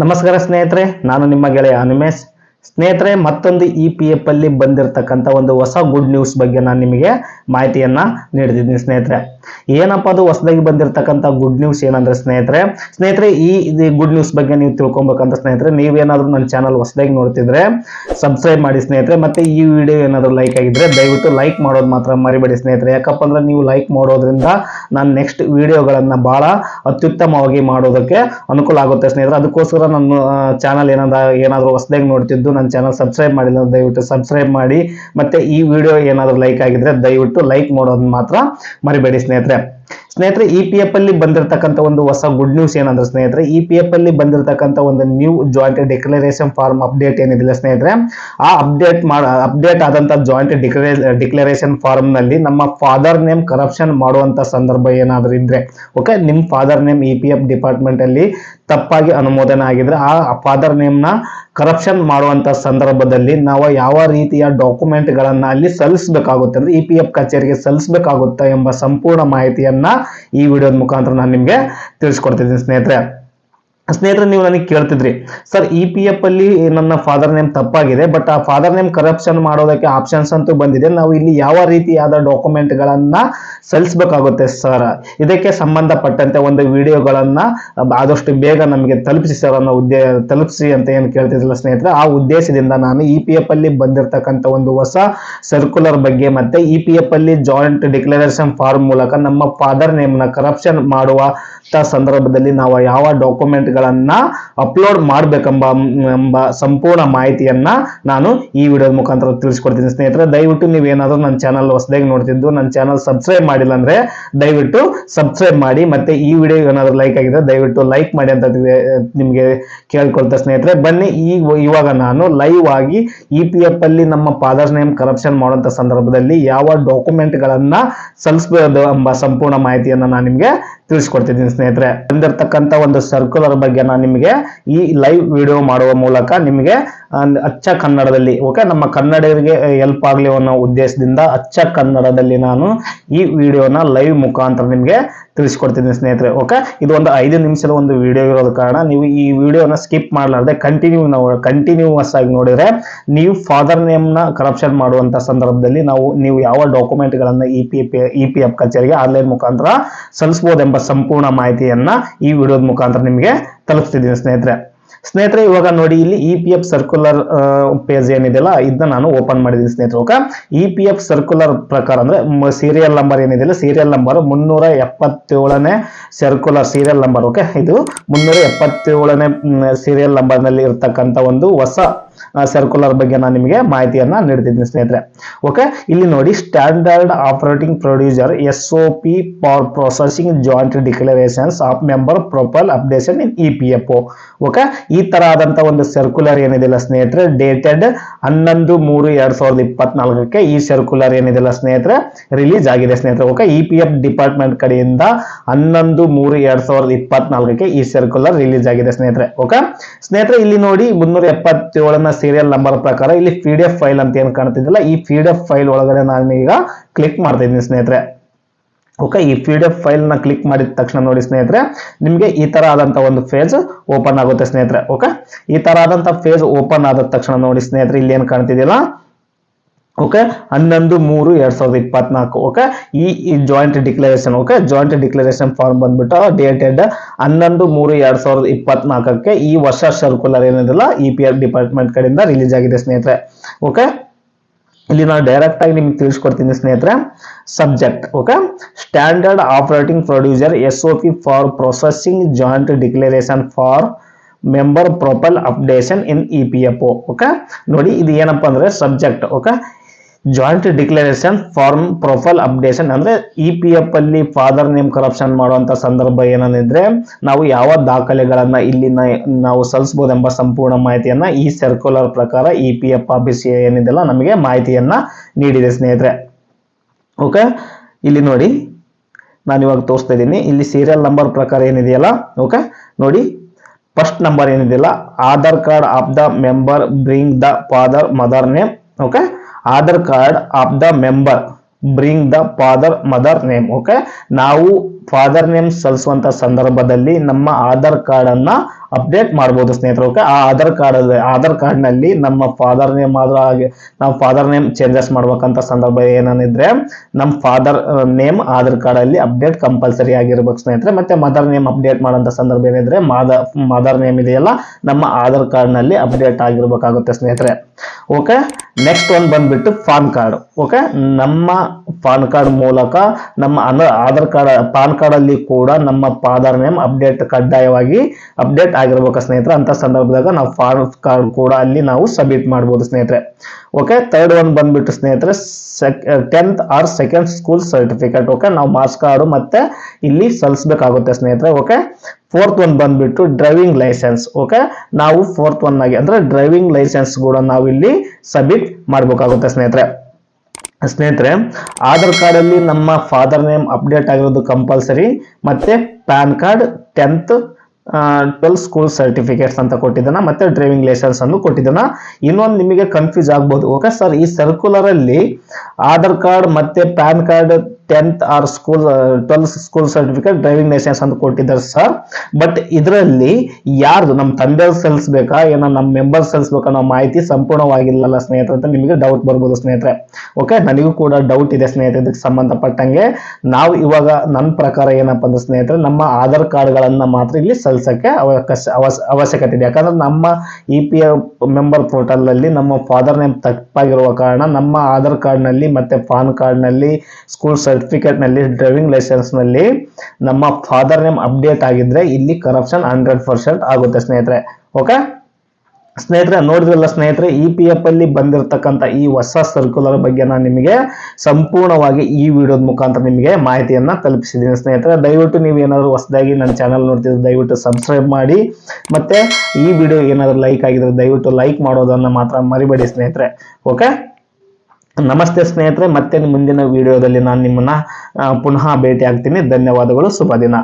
ನಮಸ್ಕಾರ ಸ್ನೇಹಿತರೆ, ನಾನು ನಿಮ್ಮ ಗೆಳೆಯ ಅನಿಮೇಶ್. ಸ್ನೇಹಿತರೆ, ಮತ್ತೊಂದು ಇ ಪಿ ಎಫ್ ಅಲ್ಲಿ ಬಂದಿರತಕ್ಕಂಥ ಒಂದು ಹೊಸ ಗುಡ್ ನ್ಯೂಸ್ ಬಗ್ಗೆ ನಾನು ನಿಮಗೆ ಮಾಹಿತಿಯನ್ನ ನೀಡ್ತಿದ್ದೀನಿ ಸ್ನೇಹಿತರೆ. ಏನಪ್ಪ ಅದು ಹೊಸದಾಗಿ ಬಂದಿರತಕ್ಕಂಥ ಗುಡ್ ನ್ಯೂಸ್ ಏನಂದ್ರೆ ಸ್ನೇಹಿತರೆ ಸ್ನೇಹಿತರೆ ಈ ಗುಡ್ ನ್ಯೂಸ್ ಬಗ್ಗೆ ನೀವು ತಿಳ್ಕೊಬೇಕಂತ ಸ್ನೇಹಿತರೆ, ನೀವೇನಾದ್ರೂ ನನ್ನ ಚಾನಲ್ ಹೊಸದಾಗಿ ನೋಡ್ತಿದ್ರೆ ಸಬ್ಸ್ಕ್ರೈಬ್ ಮಾಡಿ ಸ್ನೇಹಿತರೆ, ಮತ್ತೆ ಈ ವಿಡಿಯೋ ಏನಾದರೂ ಲೈಕ್ ಆಗಿದ್ರೆ ದಯವಿಟ್ಟು ಲೈಕ್ ಮಾಡೋದು ಮಾತ್ರ ಮರಿಬೇಡಿ ಸ್ನೇಹಿತರೆ. ಯಾಕಪ್ಪ ಅಂದ್ರೆ ನೀವು ಲೈಕ್ ಮಾಡೋದ್ರಿಂದ ನಾನು ನೆಕ್ಸ್ಟ್ ವಿಡಿಯೋಗಳನ್ನ ಬಹಳ ಅತ್ಯುತ್ತಮವಾಗಿ ಮಾಡೋದಕ್ಕೆ ಅನುಕೂಲ ಆಗುತ್ತೆ ಸ್ನೇಹಿತರೆ. ಅದಕ್ಕೋಸ್ಕರ ನನ್ನ ಚಾನಲ್ ಏನಾದ, ಏನಾದರೂ ಹೊಸದಾಗಿ ನೋಡ್ತಿದ್ದು, ನನ್ನ ಚಾನಲ್ ಸಬ್ಸ್ಕ್ರೈಬ್ ಮಾಡಿಲ್ಲ ದಯವಿಟ್ಟು ಸಬ್ಸ್ಕ್ರೈಬ್ ಮಾಡಿ, ಮತ್ತೆ ಈ ವಿಡಿಯೋ ಏನಾದರೂ ಲೈಕ್ ಆಗಿದ್ರೆ ದಯವಿಟ್ಟು ಲೈಕ್ ಮಾಡೋದನ್ನ ಮಾತ್ರ ಮರಿಬೇಡಿ ಸ್ನೇಹಿತರೆ. ಸ್ನೇಹಿತರೆ ಇ ಪಿ ಎಫ್ ಅಲ್ಲಿ ಬಂದಿರತಕ್ಕಂಥ ಒಂದು ಹೊಸ ಗುಡ್ ನ್ಯೂಸ್ ಏನಂದ್ರೆ ಸ್ನೇಹಿತರೆ ಇ ಪಿ ಎಫ್ ಅಲ್ಲಿ ಬಂದಿರತಕ್ಕಂಥ ಒಂದು new joint declaration form update ಏನಿದಿಲ್ಲ ಸ್ನೇಹಿತರೆ. ಆ ಅಪ್ಡೇಟ್ ಮಾಡ ಅಪ್ಡೇಟ್ ಆದಂತ ಜಾಯಿಂಟ್ ಡಿಕ್ಲರೇಷನ್ ಫಾರ್ಮ್ನಲ್ಲಿ ನಮ್ಮ ಫಾದರ್ ನೇಮ್ ಕರಪ್ಷನ್ ಮಾಡುವಂತ ಸಂದರ್ಭ ಏನಾದರೂ ಇದ್ರೆ ಓಕೆ ನಿಮ್ ಫಾದರ್ ನೇಮ್ ಇ ಡಿಪಾರ್ಟ್ಮೆಂಟ್ ಅಲ್ಲಿ ತಪ್ಪಾಗಿ ಅನುಮೋದನೆ ಆಗಿದ್ರೆ ಆ ಫಾದರ್ ನೇಮ್ನ ಕರಪ್ಷನ್ ಮಾಡುವಂತ ಸಂದರ್ಭದಲ್ಲಿ ನಾವು ಯಾವ ರೀತಿಯ ಡಾಕ್ಯುಮೆಂಟ್ ಗಳನ್ನ ಅಲ್ಲಿ ಸಲ್ಲಿಸಬೇಕಾಗುತ್ತೆ ಅಂದ್ರೆ ಇ ಪಿ ಎಫ್ ಕಚೇರಿಗೆ ಸಲ್ಲಿಸಬೇಕಾಗುತ್ತಾ ಎಂಬ ಸಂಪೂರ್ಣ ಮಾಹಿತಿಯನ್ನ ಈ ವಿಡಿಯೋದ ಮುಖಾಂತರ ನಾನು ನಿಮ್ಗೆ ತಿಳಿಸ್ಕೊಡ್ತಿದ್ದೀನಿ ಸ್ನೇಹಿತರೆ. ಸ್ನೇಹಿತರೆ, ನೀವು ನನಗೆ ಕೇಳ್ತಿದ್ರಿ. ಸರ್ ಇ ಪಿ ಎಫ್ ಅಲ್ಲಿ ನನ್ನ ಫಾದರ್ ನೇಮ್ ತಪ್ಪಾಗಿದೆ ಬಟ್ ಆ ಫಾದರ್ ನೇಮ್ ಕರಪ್ಷನ್ ಮಾಡೋದಕ್ಕೆ ಆಪ್ಷನ್ಸ್ ಅಂತೂ ಬಂದಿದೆ. ನಾವು ಇಲ್ಲಿ ಯಾವ ರೀತಿಯಾದ ಡಾಕ್ಯುಮೆಂಟ್ ಗಳನ್ನ ಸಲ್ಲಿಸಬೇಕಾಗುತ್ತೆ ಸರ್? ಇದಕ್ಕೆ ಸಂಬಂಧಪಟ್ಟಂತೆ ಒಂದು ವಿಡಿಯೋಗಳನ್ನ ಆದಷ್ಟು ಬೇಗ ನಮಗೆ ತಲುಪಿಸಿ ಸರ್ ಅನ್ನೋ ಉದ್ದೇ, ತಲುಪಿಸಿ ಅಂತ ಏನು ಕೇಳ್ತಿದ್ರಲ್ಲ ಸ್ನೇಹಿತರೆ. ಆ ಉದ್ದೇಶದಿಂದ ನಾನು ಇ ಪಿ ಎಫ್ ಅಲ್ಲಿ ಬಂದಿರತಕ್ಕಂಥ ಒಂದು ಹೊಸ ಸರ್ಕ್ಯುಲರ್ ಬಗ್ಗೆ ಮತ್ತೆ ಇ ಪಿ ಎಫ್ ಅಲ್ಲಿ ಜಾಯಿಂಟ್ ಡಿಕ್ಲರೇಷನ್ ಫಾರ್ಮ್ ಮೂಲಕ ನಮ್ಮ ಫಾದರ್ ನೇಮ್ನ ಕರಪ್ಷನ್ ಮಾಡುವ ತ ಸಂದರ್ಭದಲ್ಲಿ ನಾವು ಯಾವ ಡಾಕ್ಯುಮೆಂಟ್ ಗಳನ್ನ ಅಪ್ಲೋಡ್ ಮಾಡ್ಬೇಕೆಂಬ, ಎಂಬ ಸಂಪೂರ್ಣ ಮಾಹಿತಿಯನ್ನ ನಾನು ಈ ವಿಡಿಯೋದ ಮುಖಾಂತರ ತಿಳಿಸ್ಕೊಡ್ತೀನಿ ಸ್ನೇಹಿತರೆ. ದಯವಿಟ್ಟು ನೀವೇನಾದರೂ ನನ್ನ ಚಾನಲ್ ಹೊಸದಾಗಿ ನೋಡ್ತಿದ್ದು, ನನ್ನ ಚಾನಲ್ ಸಬ್ಸ್ಕ್ರೈಬ್ ಮಾಡಿಲ್ಲ ಅಂದ್ರೆ ದಯವಿಟ್ಟು ಸಬ್ಸ್ಕ್ರೈಬ್ ಮಾಡಿ, ಮತ್ತೆ ಈ ವಿಡಿಯೋ ಏನಾದರೂ ಲೈಕ್ ಆಗಿದ್ರೆ ದಯವಿಟ್ಟು ಲೈಕ್ ಮಾಡಿ ಅಂತ ನಿಮಗೆ ಕೇಳ್ಕೊಳ್ತಾ ಸ್ನೇಹಿತರೆ. ಬನ್ನಿ, ಈ ಇವಾಗ ನಾನು ಲೈವ್ ಆಗಿ ಇ ಪಿ ಎಫ್ ಅಲ್ಲಿ ನಮ್ಮ ಫಾದರ್ಸ್ ನೇಮ್ ಕರಪ್ಷನ್ ಮಾಡುವಂತ ಸಂದರ್ಭದಲ್ಲಿ ಯಾವ ಡಾಕ್ಯುಮೆಂಟ್ ಗಳನ್ನ ಸಲ್ಲಿಸಬಹುದು ಎಂಬ ಸಂಪೂರ್ಣ ಮಾಹಿತಿಯನ್ನ ನಾನು ನಿಮ್ಗೆ ತಿಳಿಸ್ಕೊಡ್ತಿದ್ದೀನಿ ಸ್ನೇಹಿತರೆ. ಬಂದಿರತಕ್ಕಂತ ಒಂದು ಸರ್ಕ್ಯುಲರ್ ನಾನು ನಿಮಗೆ ಈ ಲೈವ್ ವಿಡಿಯೋ ಮಾಡುವ ಮೂಲಕ ನಿಮಗೆ ಅಚ್ಚ ಕನ್ನಡದಲ್ಲಿ ಓಕೆ ನಮ್ಮ ಕನ್ನಡಿಗರಿಗೆ ಹೆಲ್ಪ್ ಆಗಲಿ ಅನ್ನೋ ಉದ್ದೇಶದಿಂದ ಅಚ್ಚ ಕನ್ನಡದಲ್ಲಿ ನಾನು ಈ ವಿಡಿಯೋನ ಲೈವ್ ಮುಖಾಂತರ ನಿಮಗೆ ತಿಳಿಸ್ಕೊಡ್ತೀನಿ ಸ್ನೇಹಿತರೆ, ಓಕೆ? ಇದು ಒಂದು ಐದು ನಿಮಿಷದ ಒಂದು ವಿಡಿಯೋ ಇರೋದ ಕಾರಣ. ನೀವು ಈ ವಿಡಿಯೋನ ಸ್ಕಿಪ್ ಮಾಡಲಾರ್ದೆ ಕಂಟಿನ್ಯೂ ನಾವು ಕಂಟಿನ್ಯೂಸ್ ಆಗಿ ನೋಡಿದ್ರೆ ನೀವು ಫಾದರ್ ನೇಮ್ನ ಕರಪ್ಷನ್ ಮಾಡುವಂತ ಸಂದರ್ಭದಲ್ಲಿ ನಾವು, ನೀವು ಯಾವ ಡಾಕ್ಯುಮೆಂಟ್ಗಳನ್ನು E P F E P F ಕಚೇರಿಗೆ ಆನ್ಲೈನ್ ಮುಖಾಂತರ ಸಲ್ಲಿಸಬಹುದೆಂಬ ಸಂಪೂರ್ಣ ಮಾಹಿತಿಯನ್ನ ಈ ವಿಡಿಯೋದ ಮುಖಾಂತರ ನಿಮಗೆ ತಲುಪಿಸ್ತಿದ್ದೀನಿ ಸ್ನೇಹಿತರೆ. ಸ್ನೇಹಿತರೆ, ಇವಾಗ ನೋಡಿ ಇಲ್ಲಿ E P F circular page ಏನಿದೆಯಲ್ಲ ಇದನ್ನ ನಾನು ಓಪನ್ ಮಾಡಿದ್ದೀನಿ ಸ್ನೇಹಿತರೆ. Okay? E P F circular ಪ್ರಕಾರ ಅಂದ್ರೆ ಸೀರಿಯಲ್ ನಂಬರ್ ಏನಿದೆಯಲ್ಲ ಸೀರಿಯಲ್ ನಂಬರ್ ಮುನ್ನೂರ ಎಪ್ಪತ್ತೇಳನೇ ಸರ್ಕ್ಯುಲರ್ ಸೀರಿಯಲ್ ನಂಬರ್ ಓಕೆ? ಇದು ಮುನ್ನೂರ ಎಪ್ಪತ್ತೇಳನೇ ಸೀರಿಯಲ್ ನಂಬರ್ನಲ್ಲಿ ಇರ್ತಕ್ಕಂಥ ಒಂದು ಹೊಸ ಸರ್ಕ್ಯುಲರ್ ಬಗ್ಗೆ ನಾನು ನಿಮಗೆ ಮಾಹಿತಿಯನ್ನ ನೀಡ್ತಿದ್ದೀನಿ ಸ್ನೇಹಿತರೆ. ಓಕೆ ಇಲ್ಲಿ ನೋಡಿ standard operating producer S O P for processing joint declarations of member profile updation in E P F okay ಈ ತರ ಆದಂತ ಒಂದು ಸರ್ಕ್ಯುಲರ್ ಏನಿದೆಲ್ಲ ಸ್ನೇಹಿತರೆ ಡೇಟೆಡ್ ಹನ್ನೊಂದು ಮೂರು ಎರಡ್ ಸಾವಿರದ ಇಪ್ಪತ್ನಾಲ್ಕಕ್ಕೆ ಈ ಸರ್ಕ್ಯುಲರ್ ಏನಿದೆಲ್ಲ ಸ್ನೇಹಿತರೆ ರಿಲೀಸ್ ಆಗಿದೆ ಸ್ನೇಹಿತರೆ. Okay E P F department ಕಡೆಯಿಂದ ಹನ್ನೊಂದು ಮೂರು ಎರಡ್ ಸಾವಿರದ ಇಪ್ಪತ್ನಾಲ್ಕಕ್ಕೆ ಈ ಸರ್ಕ್ಯುಲರ್ ರಿಲೀಸ್ ಆಗಿದೆ ಸ್ನೇಹಿತರೆ. ಓಕೆ ಸ್ನೇಹಿತರೆ, ಇಲ್ಲಿ ನೋಡಿ ಮುನ್ನೂರ ಎಪ್ಪತ್ತೇಳನ ಸೀರಿಯಲ್ ನಂಬರ್ ಪ್ರಕಾರ ಇಲ್ಲಿ ಪಿ ಡಿ ಎಫ್ ಫೈಲ್ ಅಂತ ಏನು ಕಾಣ್ತಿದ್ದಿಲ್ಲ, ಈ ಪಿ ಡಿ ಎಫ್ ಫೈಲ್ ಒಳಗಡೆ ನಾನು ಈಗ ಕ್ಲಿಕ್ ಮಾಡ್ತಾ ಇದ್ದೀನಿ ಸ್ನೇಹಿತರೆ. ಓಕೆ ಈ ಪಿ ಡಿ ಎಫ್ ಫೈಲ್ನ ಕ್ಲಿಕ್ ಮಾಡಿದ ತಕ್ಷಣ ನೋಡಿ ಸ್ನೇಹಿತರೆ, ನಿಮಗೆ ಈ ತರ ಆದಂತ ಒಂದು ಫೇಜ್ ಓಪನ್ ಆಗುತ್ತೆ ಸ್ನೇಹಿತರೆ. ಓಕೆ ಈ ತರ ಆದಂತ ಫೇಜ್ ಓಪನ್ ಆದ ತಕ್ಷಣ ನೋಡಿ ಸ್ನೇಹಿತರೆ, ಇಲ್ಲಿ ಏನ್ ಕಾಣ್ತಿದೆಯಲ್ಲ ಓಕೆ ಹನ್ನೊಂದು, ಮೂರು, ಎರಡ್ ಸಾವಿರದ ಇಪ್ಪತ್ನಾಲ್ಕು. ಓಕೆ ಈ joint declaration okay joint declaration form ಬಂದ್ಬಿಟ್ಟು ಡೇಟೆಡ್ ಹನ್ನೊಂದು, ಮೂರು, ಎರಡ್ ಸಾವಿರದ ಇಪ್ಪತ್ನಾಲ್ಕಕ್ಕೆ ಈ ವರ್ಷ ಸರ್ಕ್ಯುಲರ್ ಏನಿದೆಲ್ಲ ಇ ಪಿ ಎಫ್ ಡಿಪಾರ್ಟ್ಮೆಂಟ್ ಕಡೆಯಿಂದ ರಿಲೀಸ್ ಆಗಿದೆ ಸ್ನೇಹಿತರೆ. ಓಕೆ ಇಲ್ಲಿ ನಾನು ಡೈರೆಕ್ಟ್ ಆಗಿ ನಿಮ್ಗೆ ತಿಳಿಸ್ಕೊಡ್ತೀನಿ ಸ್ನೇಹಿತರೆ. Subject okay standard operating producer S O P for processing joint declaration for member profile updation in E P F okay ನೋಡಿ, ಇದು ಏನಪ್ಪ ಅಂದ್ರೆ subject okay joint declaration form profile updation ಅಂದ್ರೆ ಇ ಪಿ ಎಫ್ ಅಲ್ಲಿ father name correction ಮಾಡುವಂತ ಸಂದರ್ಭ ಏನಂದ್ರೆ ನಾವು ಯಾವ ದಾಖಲೆಗಳನ್ನ ಇಲ್ಲಿ ನಾವು ನಾವು ಸಲ್ಲಿಸಬಹುದೆಂಬ ಸಂಪೂರ್ಣ ಮಾಹಿತಿಯನ್ನ ಈ ಸರ್ಕ್ಯುಲರ್ ಪ್ರಕಾರ ಇ ಪಿ ಎಫ್ ಆಫೀಸ್ ಏನಿದೆಲ್ಲ ನಮಗೆ ಮಾಹಿತಿಯನ್ನ ನೀಡಿದೆ ಸ್ನೇಹಿತರೆ. ಓಕೆ ಇಲ್ಲಿ ನೋಡಿ, ನಾನು ಇವಾಗ ತೋರಿಸ್ತಾ ಇದ್ದೀನಿ. ಇಲ್ಲಿ ಸೀರಿಯಲ್ ನಂಬರ್ ಪ್ರಕಾರ ಏನಿದೆಯಲ್ಲ ಓಕೆ ನೋಡಿ ಫಸ್ಟ್ ನಂಬರ್ ಏನಿದೆಯಲ್ಲ, Aadhaar card of the member bring the father mother name okay Aadhaar card of the member bring the father mother name okay ನಾವು ಫಾದರ್ ನೇಮ್ ಸಲ್ಲಿಸುವಂತ ಸಂದರ್ಭದಲ್ಲಿ ನಮ್ಮ ಆಧಾರ್ ಕಾರ್ಡ್ ಅನ್ನ ಅಪ್ಡೇಟ್ ಮಾಡ್ಬೋದು ಸ್ನೇಹಿತರು ಓಕೆ ಆ ಆಧಾರ್ ಕಾರ್ಡ್ ಆಧಾರ್ ಕಾರ್ಡ್ನಲ್ಲಿ ನಮ್ಮ ಫಾದರ್ ನೇಮ್ ಆದ್ರೂ ಹಾಗೆ ನಾವು ಫಾದರ್ ನೇಮ್ ಚೇಂಜಸ್ ಮಾಡ್ಬೇಕಂತ ಸಂದರ್ಭ ಏನಿದ್ರೆ, ನಮ್ಮ ಫಾದರ್ ನೇಮ್ ಆಧಾರ್ ಕಾರ್ಡ್ ಅಲ್ಲಿ ಅಪ್ಡೇಟ್ ಕಂಪಲ್ಸರಿ ಆಗಿರ್ಬೇಕು ಸ್ನೇಹಿತರೆ. ಮತ್ತೆ ಮದರ್ ನೇಮ್ ಅಪ್ಡೇಟ್ ಮಾಡೋಂಥ ಸಂದರ್ಭ ಏನಿದ್ರೆ ಮಾದರ್ ಮದರ್ ನೇಮ್ ಇದೆಯಲ್ಲ, ನಮ್ಮ ಆಧಾರ್ ಕಾರ್ಡ್ನಲ್ಲಿ ಅಪ್ಡೇಟ್ ಆಗಿರ್ಬೇಕಾಗುತ್ತೆ ಸ್ನೇಹಿತರೆ ಓಕೆ ನೆಕ್ಸ್ಟ್ ಒಂದು ಬಂದ್ಬಿಟ್ಟು ಪಾನ್ ಕಾರ್ಡ್ ಓಕೆ ನಮ್ಮ ಪಾನ್ ಕಾರ್ಡ್ ಮೂಲಕ ನಮ್ಮ ಆಧಾರ್ ಕಾರ್ಡ್, ಪಾನ್ ಕಾರ್ಡ್ ಅಲ್ಲಿ ಕೂಡ ನಮ್ಮ ಫಾದರ್ ನೇಮ್ ಅಪ್ಡೇಟ್ ಕಡ್ಡಾಯವಾಗಿ ಅಪ್ಡೇಟ್ ಆಗಿರ್ಬೇಕು ಸ್ನೇಹಿತರೆ. ಅಂತ ಸಂದರ್ಭದಾಗ ನಾವು ಫಾರ್ಮ್ ಕಾರ್ಡ್ ಕೂಡ ಅಲ್ಲಿ ನಾವು ಸಬ್ಮಿಟ್ ಮಾಡ್ಬೋದು ಸ್ನೇಹಿತರೆ. ಓಕೆ ಥರ್ಡ್ ಒನ್ ಬಂದ್ಬಿಟ್ಟು ಸ್ನೇಹಿತರೆ tenth or second school certificate okay ನಾವು ಮಾರ್ಕ್ಸ್ ಕಾರ್ಡು ಮತ್ತೆ ಇಲ್ಲಿ ಸಲ್ಲಿಸಬೇಕಾಗುತ್ತೆ ಸ್ನೇಹಿತರೆ. ಓಕೆ ಫೋರ್ತ್ ಒನ್ ಬಂದ್ಬಿಟ್ಟು ಡ್ರೈವಿಂಗ್ ಲೈಸೆನ್ಸ್ ಓಕೆ ನಾವು ಫೋರ್ತ್ ಒನ್ ಆಗಿ, ಅಂದ್ರೆ ಡ್ರೈವಿಂಗ್ ಲೈಸೆನ್ಸ್ ಕೂಡ ನಾವು ಇಲ್ಲಿ ಸಬ್ಮಿಟ್ ಮಾಡಬೇಕಾಗುತ್ತೆ ಸ್ನೇಹಿತರೆ. ಸ್ನೇಹಿತರೆ, ಆಧಾರ್ ಕಾರ್ಡ್ ಅಲ್ಲಿ ನಮ್ಮ ಫಾದರ್ ನೇಮ್ ಅಪ್ಡೇಟ್ ಆಗಿರೋದು ಕಂಪಲ್ಸರಿ ಮತ್ತೆ PAN card tenth twelve school certificates ಅಂತ ಕೊಟ್ಟಿದ್ದಾನ ಮತ್ತೆ ಡ್ರೈವಿಂಗ್ ಲೈಸೆನ್ಸ್ ಅನ್ನು ಕೊಟ್ಟಿದ್ದಾನ ಇನ್ನೊಂದು ನಿಮಗೆ ಕನ್ಫ್ಯೂಸ್ ಆಗ್ಬೋದು. ಓಕೆ ಸರ್ ಈ ಸರ್ಕ್ಯುಲರ್ ಅಲ್ಲಿ ಆಧಾರ್ ಕಾರ್ಡ್ ಮತ್ತೆ PAN card tenth or school twelve school certificate driving licence ಅಂತ ಕೊಟ್ಟಿದ್ದಾರೆ ಸರ್ ಬಟ್ ಇದರಲ್ಲಿ ಯಾರ್ದು? ನಮ್ಮ ತಂದೆ ಸಲ್ಲಿಸ್ಬೇಕಾ? ಏನೋ ನಮ್ಮ ಮೆಂಬರ್ ಸಲ್ಲಿಸ್ಬೇಕಾ ಅನ್ನೋ ಮಾಹಿತಿ ಸಂಪೂರ್ಣವಾಗಿಲ್ಲಲ್ಲ ಸ್ನೇಹಿತರೆ ಅಂತ ನಿಮಗೆ ಡೌಟ್ ಬರ್ಬೋದು ಸ್ನೇಹಿತರೆ. ಓಕೆ ನನಗೂ ಕೂಡ ಡೌಟ್ ಇದೆ ಸ್ನೇಹಿತರೆ ಇದಕ್ಕೆ ಸಂಬಂಧಪಟ್ಟಂಗೆ. ನಾವು ಇವಾಗ ನನ್ನ ಪ್ರಕಾರ ಏನಪ್ಪ ಅಂದ್ರೆ ಸ್ನೇಹಿತರೆ, ನಮ್ಮ ಆಧಾರ್ ಕಾರ್ಡ್ಗಳನ್ನು ಮಾತ್ರ ಇಲ್ಲಿ ಸಲ್ಲಿಸಕ್ಕೆ ಅವಕಾಶ ಅವಶ್ಯಕತೆ ಇದೆ. ಯಾಕಂದ್ರೆ ನಮ್ಮ E P F member portal ಅಲ್ಲಿ ನಮ್ಮ ಫಾದರ್ ನೇಮ್ ತಪ್ಪಾಗಿರುವ ಕಾರಣ ನಮ್ಮ ಆಧಾರ್ ಕಾರ್ಡ್ನಲ್ಲಿ ಮತ್ತೆ ಪಾನ್ ಕಾರ್ಡ್ನಲ್ಲಿ ಸ್ಕೂಲ್ ಸರ್ಟಿಫಿಕೇಟ್ ನಲ್ಲಿ ಡ್ರೈವಿಂಗ್ ಲೈಸೆನ್ಸ್ನಲ್ಲಿ ನಮ್ಮ ಫಾದರ್ ನೇಮ್ ಅಪ್ಡೇಟ್ ಆಗಿದ್ರೆ ಇಲ್ಲಿ ಕರಪ್ಷನ್ ಹಂಡ್ರೆಡ್ ಪರ್ಸೆಂಟ್ ಆಗುತ್ತೆ ಸ್ನೇಹಿತರೆ. ಓಕೆ ಸ್ನೇಹಿತರೆ, ನೋಡಿದ್ರಲ್ಲ ಸ್ನೇಹಿತರೆ ಇ ಪಿ ಎಫ್ ಅಲ್ಲಿ ಬಂದಿರತಕ್ಕಂಥ ಈ ಹೊಸ ಸರ್ಕ್ಯುಲರ್ ಬಗ್ಗೆ ನಾನು ನಿಮಗೆ ಸಂಪೂರ್ಣವಾಗಿ ಈ ವಿಡಿಯೋದ ಮುಖಾಂತರ ನಿಮಗೆ ಮಾಹಿತಿಯನ್ನು ತಲುಪಿಸಿದ್ದೀನಿ ಸ್ನೇಹಿತರೆ. ದಯವಿಟ್ಟು ನೀವು ಏನಾದರೂ ಹೊಸದಾಗಿ ನನ್ನ ಚಾನಲ್ ನೋಡ್ತಿದ್ರೆ ದಯವಿಟ್ಟು ಸಬ್ಸ್ಕ್ರೈಬ್ ಮಾಡಿ. ಮತ್ತೆ ಈ ವಿಡಿಯೋ ಏನಾದರೂ ಲೈಕ್ ಆಗಿದ್ರೆ ದಯವಿಟ್ಟು ಲೈಕ್ ಮಾಡೋದನ್ನ ಮಾತ್ರ ಮರಿಬೇಡಿ ಸ್ನೇಹಿತರೆ. ಓಕೆ ನಮಸ್ತೆ ಸ್ನೇಹಿತರೆ ಮತ್ತೆ ಮುಂದಿನ ವಿಡಿಯೋದಲ್ಲಿ ನಾನು ನಿಮ್ಮನ್ನ ಪುನಃ ಭೇಟಿ ಆಗ್ತೀನಿ ಧನ್ಯವಾದಗಳು ಶುಭ ದಿನ.